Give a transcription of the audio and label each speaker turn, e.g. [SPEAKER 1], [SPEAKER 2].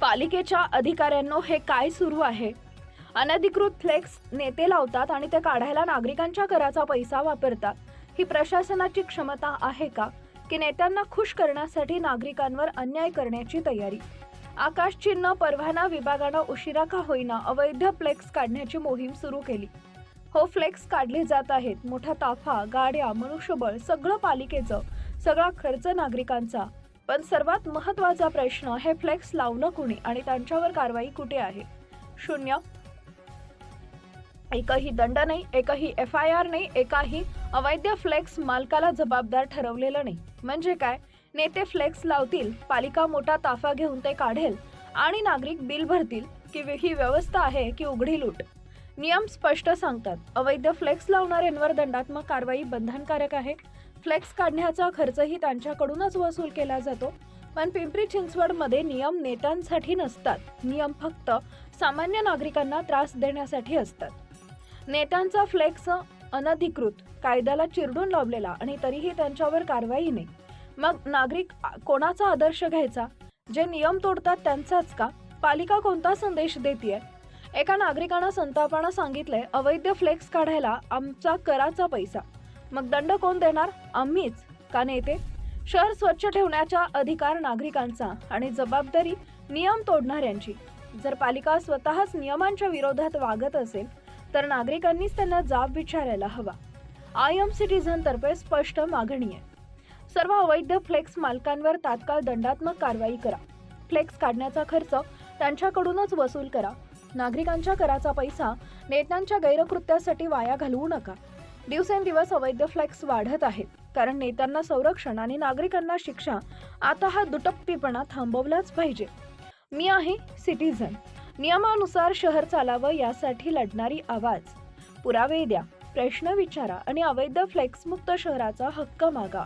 [SPEAKER 1] पालिकेच्या अधिकाऱ्यांनो हे काय सुरू आहे? अनधिकृत फ्लेक्स नेते लावतात आणि ते काढायला नागरिकांच्या कराचा पैसा वापरतात. ही प्रशासनाची क्षमता आहे का? की नेत्यांना खुश करण्यासाठी नागरिकांवर अन्याय करण्याची तयारी? आकाश चिन्ह परवाना विभागानं उशिरा का होईना अवैध फ्लेक्स काढण्याची मोहीम सुरू केली. हो फ्लेक्स काढले जात आहेत. मोठा ताफा गाड्या मनुष्यबळ सगळं पालिकेचं सगळा खर्च नागरिकांचा. पण सर्वात महत्त्वाचा प्रश्न हे फ्लेक्स लावणं कुणी आणि त्यांच्यावर कारवाई कुठे आहे? शून्य. एकही दंड नाही एकही एफ आय आर नाही एकाही अवैध फ्लेक्स मालकाला जबाबदार ठरवलेलं नाही. म्हणजे काय? नेते फ्लेक्स लावतील पालिका मोठा ताफा घेऊन ते काढेल आणि नागरिक बिल भरतील की ही व्यवस्था आहे की उघडी लूट? नियम स्पष्ट सांगतात अवैध फ्लेक्स लावणाऱ्यांवर दंडात्मक कारवाई बंधनकारक आहे? फ्लेक्स काढण्याचा खर्चही त्यांच्याकडूनच वसूल केला जातो. पण पिंपरी चिंचवडमध्ये नियम नेत्यांसाठी नसतात. नियम फक्त सामान्य नागरिकांना त्रास देण्यासाठी असतात. नेत्यांचा फ्लेक्स अनधिकृत कायद्याला चिरडून लावलेला आणि तरीही त्यांच्यावर कारवाई नाही. मग नागरिक कोणाचा आदर्श घ्यायचा? जे नियम तोडतात त्यांचाच का? पालिका कोणता संदेश देते एका नागरिकानं संतापानं सांगितलंय अवैध फ्लेक्स काढायला आमचा कराचा पैसा. मग दंड कोण देणार? आम्हीच. का नेते शहर स्वच्छ ठेवण्याचा अधिकार नागरिकांचा आणि जबाबदारी नियम तोडणाऱ्यांची. जर पालिका स्वतःच नियमांच्या विरोधात वागत असेल तर नागरिकांनीच त्यांना जाब विचारायला हवा. आय एम सिटीझन तर्फे स्पष्ट मागणी आहे. सर्व अवैध फ्लेक्स मालकांवर तात्काळ दंडात्मक कारवाई करा. फ्लेक्स काढण्याचा खर्च त्यांच्याकडूनच वसूल करा. नागरिकांच्या कराचा पैसा नेत्यांच्या गैरकृत्यासाठी वाया घालवू नका. दिवसेंदिवस अवैध फ्लेक्स वाढत आहेत. कारण नेत्यांना संरक्षण आणि नागरिकांना शिक्षा आता हा दुटप्पीपणा थांबवलाच पाहिजे. मी आहे सिटीझन. नियमानुसार शहर चालावं यासाठी लढणारी आवाज. पुरावे द्या प्रश्न विचारा आणि अवैध फ्लेक्समुक्त शहराचा हक्क मागा.